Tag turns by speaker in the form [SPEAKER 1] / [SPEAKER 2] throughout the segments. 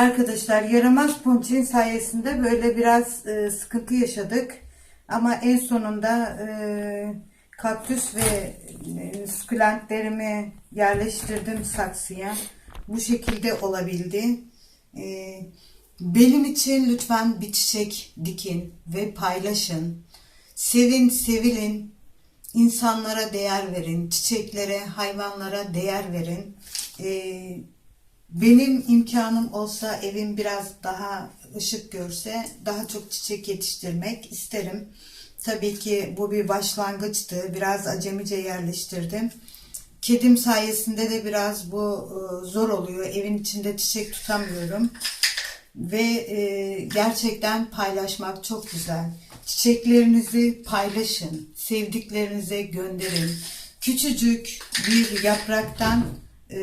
[SPEAKER 1] Arkadaşlar yaramaz ponçin sayesinde böyle biraz e, sıkıntı yaşadık. Ama en sonunda e, kaktüs ve e, sukulentlerimi yerleştirdim saksıya. Bu şekilde olabildi. E, benim için lütfen bir çiçek dikin ve paylaşın. Sevin, sevilin. İnsanlara değer verin. Çiçeklere, hayvanlara değer verin. Ee, benim imkanım olsa evim biraz daha ışık görse daha çok çiçek yetiştirmek isterim. Tabii ki bu bir başlangıçtı. Biraz acemice yerleştirdim. Kedim sayesinde de biraz bu e, zor oluyor. Evin içinde çiçek tutamıyorum. Ve e, gerçekten paylaşmak çok güzel. Çiçeklerinizi paylaşın. Sevdiklerinize gönderin. Küçücük bir yapraktan e,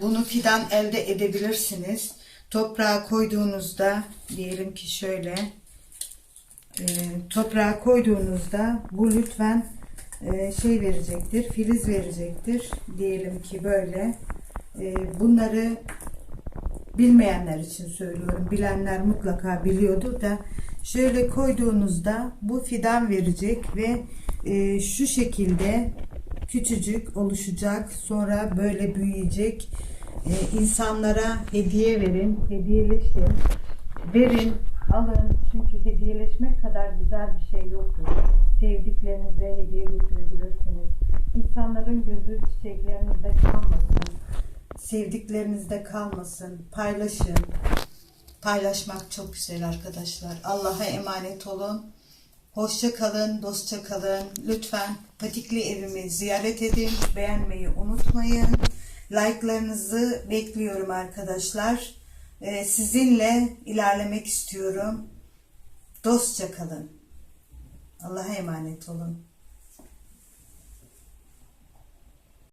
[SPEAKER 1] bunu fidan elde edebilirsiniz. Toprağa koyduğunuzda diyelim ki şöyle e, toprağa koyduğunuzda bu lütfen e, şey verecektir, filiz verecektir. Diyelim ki böyle. E, bunları bilmeyenler için söylüyorum. Bilenler mutlaka biliyordu da şöyle koyduğunuzda bu fidan verecek ve e, şu şekilde küçücük oluşacak. Sonra böyle büyüyecek. E, insanlara hediye verin, hediyeleşin. Verin, alın. Çünkü hediyeleşmek kadar güzel bir şey yoktur. Sevdiklerinize hediye götürebilirsiniz. İnsanların gözü çiçeklerinizde kalmasın sevdiklerinizde kalmasın. Paylaşın. Paylaşmak çok güzel arkadaşlar. Allah'a emanet olun. Hoşça kalın, dostça kalın. Lütfen Patikli evimi ziyaret edin. Beğenmeyi unutmayın. Like'larınızı bekliyorum arkadaşlar. Ee, sizinle ilerlemek istiyorum. Dostça kalın. Allah'a emanet olun.